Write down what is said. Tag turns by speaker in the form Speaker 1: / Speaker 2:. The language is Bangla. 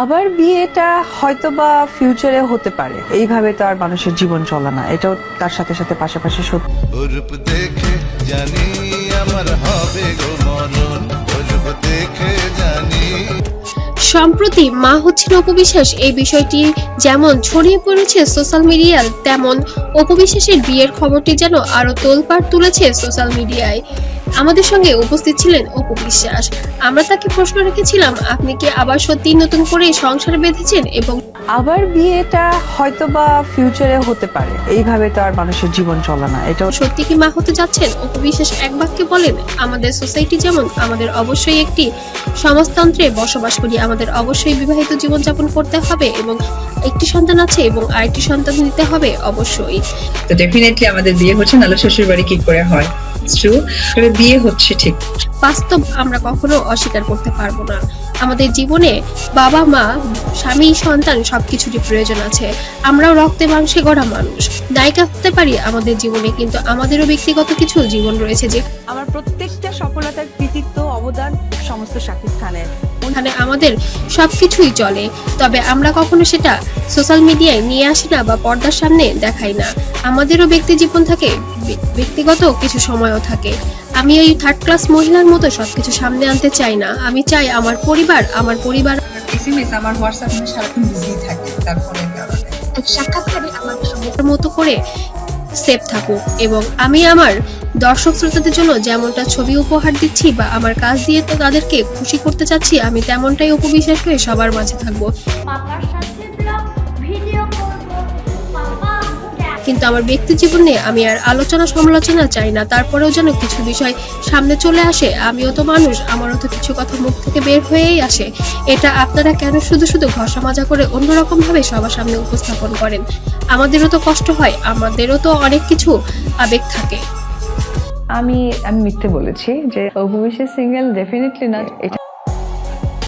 Speaker 1: আবার বিয়েটা হয়তো বা ফিউচারে হতে পারে। এইভাবে তো আর মানুষের জীবন চলে না। এটাও তার সাথে সাথে পাশাপাশি সত্যি।
Speaker 2: রূপ দেখে জানি আমার হবে গো মরণ। রূপ দেখে জানি।
Speaker 3: সম্প্রতি মা হচ্ছেন অপবিশ্বাস। এই বিষয়টি যেমন ছড়িয়ে পড়েছে সোশ্যাল মিডিয়ায় তেমন অপবিশ্বাসের বিয়ের খবরটি যেন আরও তোলপাড় তুলেছে সোশ্যাল মিডিয়ায়। আমাদের সঙ্গে উপস্থিত ছিলেন অপু বিশ্বাস। আমরা তাকে প্রশ্ন রেখেছিলাম আপনি কি আবার সত্যি নতুন করে সংসার বেঁধেছেন এবং
Speaker 1: আবার বিয়েটা হয়তো বা ফিউচারে হতে পারে। এইভাবে তো আর মানুষের জীবন চলে না। এটাও
Speaker 3: সত্যি কি মা হতে যাচ্ছেন? অপু বিশ্বাস এক বাক্যে বলেন আমাদের সোসাইটি যেমন আমাদের অবশ্যই একটি সমাজতন্ত্রে বসবাস করি আমাদের অবশ্যই বিবাহিত জীবনযাপন করতে হবে এবং একটি সন্তান আছে এবং আরেকটি সন্তান নিতে হবে অবশ্যই।
Speaker 4: তো ডেফিনেটলি আমাদের বিয়ে হচ্ছে নাহলে শ্বশুর বাড়ি কি করে হয়? ট্রু তবে বিয়ে হচ্ছে ঠিক।
Speaker 3: বাস্তব আমরা কখনো অস্বীকার করতে পারব না। আমাদের জীবনে বাবা মা স্বামী সন্তান সবকিছুরই প্রয়োজন আছে। আমরাও রক্তে মাংসে গড়া মানুষ। নায়িকা হতে পারি আমাদের জীবনে কিন্তু আমাদেরও ব্যক্তিগত কিছু জীবন রয়েছে যে
Speaker 1: আমার প্রত্যেকটা সফলতার কৃতিত্ব অবদান সমস্ত শাকিব খানের।
Speaker 3: ওখানে আমাদের সবকিছুই চলে তবে আমরা কখনো সেটা সোশ্যাল মিডিয়ায় নিয়ে আসি না বা পর্দার সামনে দেখাই না। আমাদেরও ব্যক্তি জীবন থাকে ব্যক্তিগত কিছু সময়ও থাকে। আমি ওই থার্ড ক্লাস মহিলার মতো সবকিছু সামনে আনতে চাই না। আমি চাই আমার পরিবার আমার পরিবার
Speaker 4: এসএমএস আমার হোয়াটসঅ্যাপ সারাক্ষণ বিজি থাকে তার ফোনের কারণে।
Speaker 3: এক সাক্ষাৎকারে আমার মতো করে সেফ থাকুক এবং আমি আমার দর্শক শ্রোতাদের জন্য যেমনটা ছবি উপহার দিচ্ছি বা আমার কাজ দিয়ে তো তাদেরকে খুশি করতে চাচ্ছি, আমি তেমনটাই উপবিশ্বাস হয়ে সবার মাঝে থাকব। কিন্তু আমার ব্যক্তি জীবনে আমি আর আলোচনা সমালোচনা চাই না, তারপরেও যেন কিছু বিষয় সামনে চলে আসে, আমিও তো মানুষ, আমারও তো কিছু কথা মুখ থেকে বের হয়েই আসে। এটা আপনারা কেন শুধু শুধু ঘষা মাজা করে অন্যরকম ভাবে সবার সামনে উপস্থাপন করেন? আমাদেরও তো কষ্ট হয়, আমাদেরও তো অনেক কিছু আবেগ থাকে।
Speaker 5: আমি আমি মিথ্যে বলেছি যে অভিষেক সিঙ্গেল ডেফিনেটলি না এটা